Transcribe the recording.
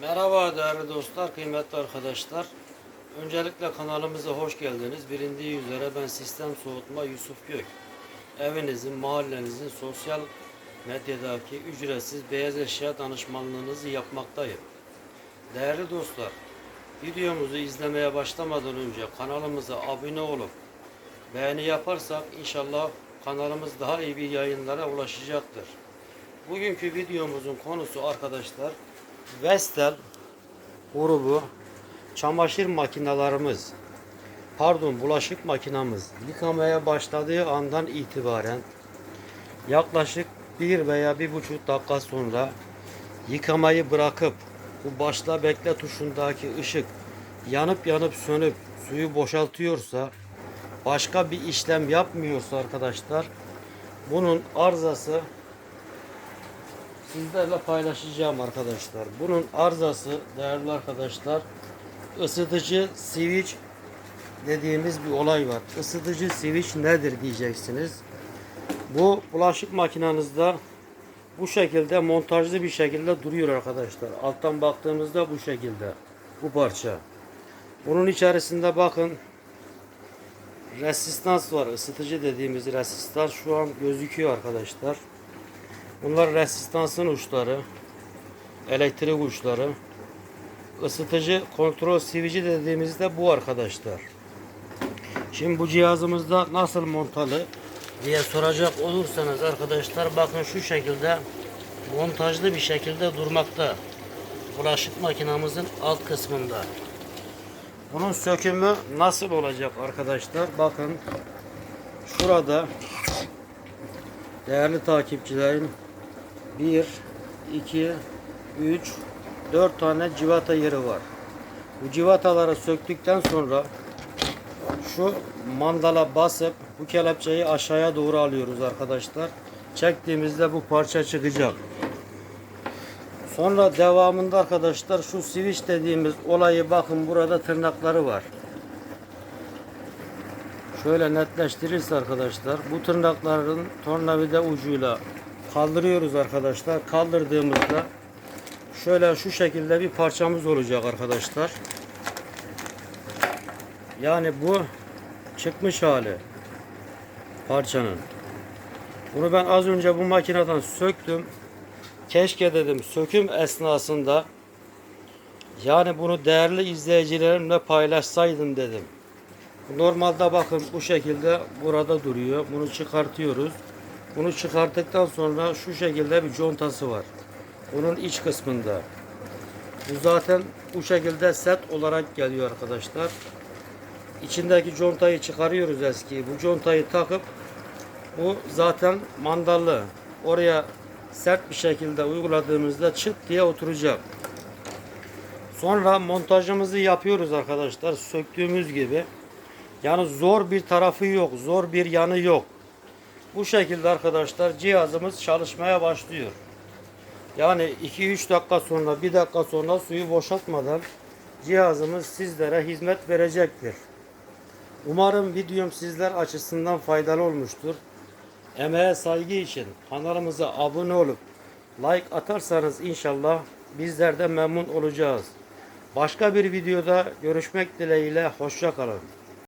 Merhaba değerli dostlar, kıymetli arkadaşlar. Öncelikle kanalımıza hoş geldiniz. Bilindiği üzere ben Sistem Soğutma Yusuf Gök. Evinizin, mahallenizin sosyal medyadaki ücretsiz beyaz eşya danışmanlığınızı yapmaktayım. Değerli dostlar, videomuzu izlemeye başlamadan önce kanalımıza abone olup beğeni yaparsak inşallah kanalımız daha iyi bir yayınlara ulaşacaktır. Bugünkü videomuzun konusu arkadaşlar Vestel grubu çamaşır makinalarımız pardon bulaşık makinamız yıkamaya başladığı andan itibaren yaklaşık bir veya bir buçuk dakika sonra yıkamayı bırakıp bu başla bekle tuşundaki ışık yanıp yanıp sönüp suyu boşaltıyorsa başka bir işlem yapmıyorsa arkadaşlar bunun arızası sizlerle paylaşacağım arkadaşlar. Bunun arızası değerli arkadaşlar ısıtıcı switch dediğimiz bir olay var. Isıtıcı switch nedir diyeceksiniz. Bu bulaşık makinenizde bu şekilde montajlı bir şekilde duruyor arkadaşlar. Alttan baktığımızda bu şekilde. Bu parça. Bunun içerisinde bakın resistans var. Isıtıcı dediğimiz resistans şu an gözüküyor arkadaşlar. Bunlar resistansın uçları, elektrik uçları. Isıtıcı kontrol sivici dediğimizde bu arkadaşlar. Şimdi bu cihazımızda nasıl montalı diye soracak olursanız arkadaşlar bakın şu şekilde montajlı bir şekilde durmakta. Bulaşık makinamızın alt kısmında. Bunun sökümü nasıl olacak arkadaşlar? Bakın şurada değerli takipçilerim 1 2 3 4 tane civata yeri var. Bu civataları söktükten sonra şu mandala basıp bu kelepçeyi aşağıya doğru alıyoruz arkadaşlar. Çektiğimizde bu parça çıkacak. Sonra devamında arkadaşlar şu switch dediğimiz olayı bakın burada tırnakları var. Şöyle netleştirirse arkadaşlar bu tırnakların tornavida ucuyla kaldırıyoruz arkadaşlar. Kaldırdığımızda şöyle şu şekilde bir parçamız olacak arkadaşlar. Yani bu çıkmış hali parçanın. Bunu ben az önce bu makineden söktüm. Keşke dedim söküm esnasında yani bunu değerli izleyicilerimle paylaşsaydım dedim. Normalde bakın bu şekilde burada duruyor. Bunu çıkartıyoruz. Bunu çıkarttıktan sonra şu şekilde bir contası var. Bunun iç kısmında. Bu zaten bu şekilde set olarak geliyor arkadaşlar. İçindeki contayı çıkarıyoruz eskiyi. Bu contayı takıp bu zaten mandallı. Oraya sert bir şekilde uyguladığımızda çıt diye oturacak. Sonra montajımızı yapıyoruz arkadaşlar. Söktüğümüz gibi. Yani zor bir tarafı yok. Zor bir yanı yok. Bu şekilde arkadaşlar cihazımız çalışmaya başlıyor. Yani 2-3 dakika sonra 1 dakika sonra suyu boşaltmadan cihazımız sizlere hizmet verecektir. Umarım videom sizler açısından faydalı olmuştur. Emeğe saygı için kanalımıza abone olup like atarsanız inşallah bizler de memnun olacağız. Başka bir videoda görüşmek dileğiyle hoşça kalın.